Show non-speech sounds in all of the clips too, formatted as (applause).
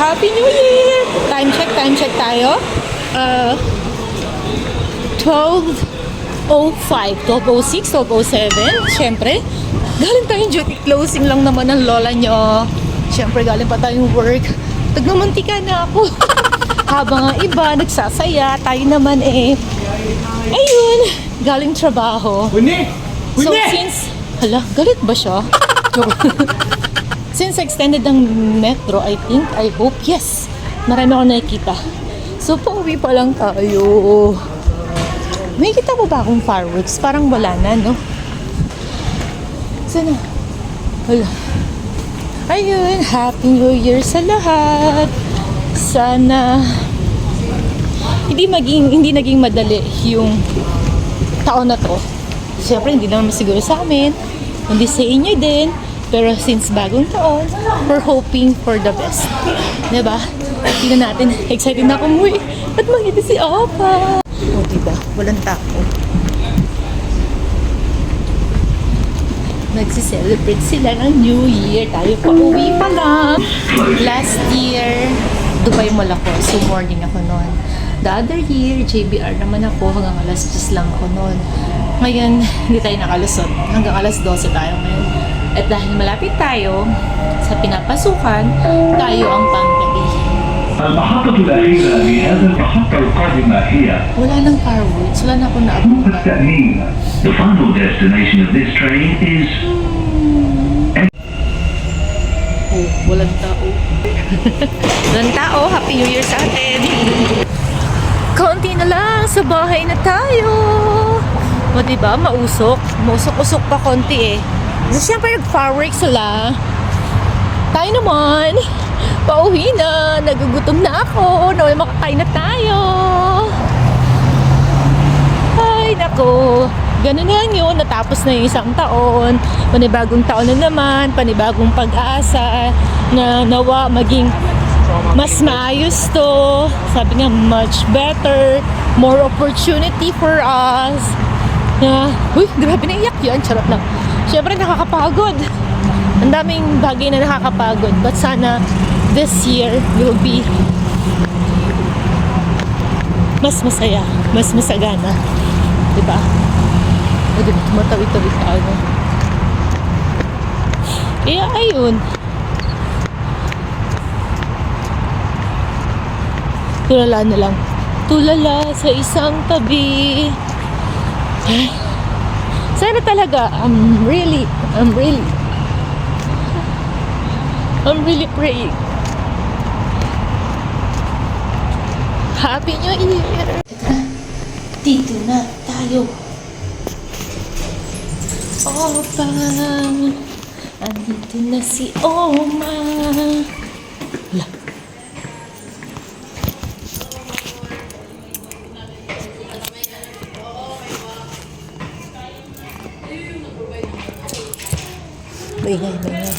Happy New Year! Time check, time check tayo. Uh, 12.05, 12.06, 12.07. Siyempre, galing tayong duty closing lang naman ng lola nyo. Siyempre, galing pa tayong work. Tagmamantika na ako. (laughs) Habang ang iba nagsasaya, tayo naman eh. Ayun, galing trabaho. Winnie! So since, hala, galit ba siya? Joke. (laughs) since extended ang metro, I think, I hope, yes, marami ako nakikita. So pauwi pa lang tayo. May kita mo ba akong fireworks? Parang wala na, no? Sana? Wala. Ayun, Happy New Year sa lahat. Sana hindi maging hindi naging madali yung taon na to. Siyempre, hindi naman siguro sa amin, hindi sa inyo din. Pero since bagong taon, we're hoping for the best. Diba? Tingnan natin. Excited na ako umuwi. At makita si Opa. O, diba? Walang tao. Nagsiselebrate sila ng New Year. Tayo pa uwi pa lang. Last year, Dubai Mall ako. So, morning ako noon. The other year, JBR naman ako. Hanggang alas 10 lang ako noon. Ngayon, hindi tayo nakalusot. Hanggang alas 12 tayo ngayon. At dahil malapit tayo sa pinapasukan, tayo ang panggabi. المحطة الأخيرة لهذا المحطة القادمة هي Wala nang fireworks. Wala na ako طرق naabutan. التأمين. The final destination of this train is Oh, walang tao. (laughs) walang tao. Happy New Year sa atin. Kaunti na lang. Sa bahay na tayo. O, diba? Mausok. Mausok-usok pa konti eh. Siyempre nag-fireworks sila. Tayo naman. Pauwi na. Nagugutom na ako. Naway makakain na tayo. Ay, nako. Ganun lang yun. Natapos na yung isang taon. Panibagong taon na naman. Panibagong pag-asa. Na nawa maging mas maayos to. Sabi nga, much better. More opportunity for us. Na, uy, grabe na iyak yun. Charot lang. Siyempre, nakakapagod. Ang daming bagay na nakakapagod. But sana, this year will be mas masaya, mas masagana. Diba? O diba, tumatawid-tawid ka ano. Kaya ayun. Tulala na lang. Tulala sa isang tabi. Ay. Sana talaga, I'm really, I'm really, I'm really praying. Happy New Year! Dito na tayo. Opa, andito na si Oma. Maingay, maingay.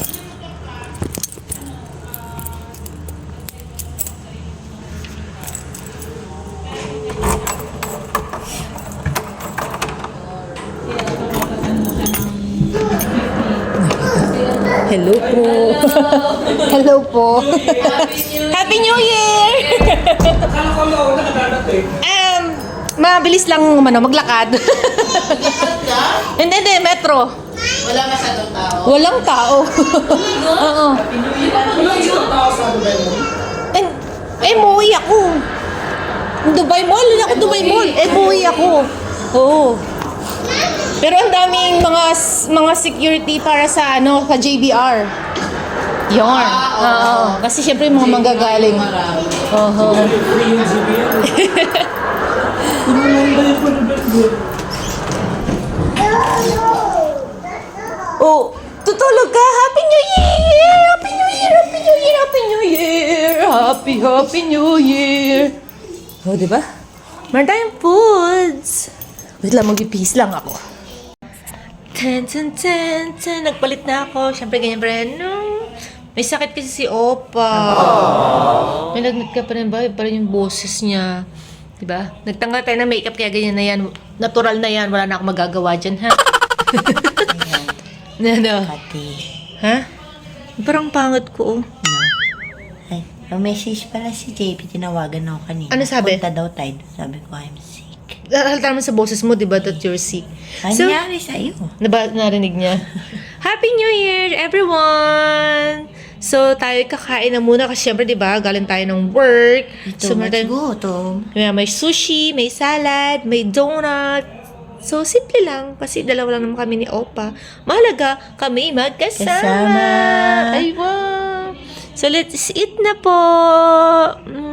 Hello po. Hello po. Happy New Year! um, mabilis lang ano, maglakad. hindi, hindi, metro. Wala masyadong tao. Walang tao. (laughs) Oo. Eh, eh, muwi ako. Dubai Mall, hindi ako Dubai Mall. Eh, muwi ako. Oo. Pero ang daming mga mga security para sa ano, sa JBR. Yarn. Oo. Kasi syempre yung mga manggagaling. Marami. Oo. (laughs) Oh, tutulog ka. Happy New Year! Happy New Year! Happy New Year! Happy New Year! Happy, Happy New Year! Oh, di ba? Meron tayong foods. Wait lang, mag-ipis lang ako. Ten, ten, ten, ten. Nagpalit na ako. Siyempre, ganyan pa rin. No. May sakit kasi si Opa. May lagnat ka pa rin ba? Pa rin yung boses niya. Diba? Nagtanggal tayo ng makeup kaya ganyan na yan. Natural na yan. Wala na akong magagawa dyan, ha? (laughs) Ano? Pati. Ha? Parang pangit ko, oh. Ay, Message pala si JP, tinawagan ako kanina. Ano sabi? Punta daw tayo. doon. Sabi ko, I'm sick. Halata naman sa boses mo, di ba, that you're sick. Ano So, nangyari sa'yo? Naba, narinig niya. (laughs) Happy New Year, everyone! So, tayo kakain na muna kasi syempre, di ba, galing tayo ng work. Ito, so, tayong- gutom. may, may sushi, may salad, may donut. So, simple lang kasi dalawa lang naman kami ni Opa. Mahalaga, kami magkasama. Kasama. Ay, wow! So, let's eat na po! Mm.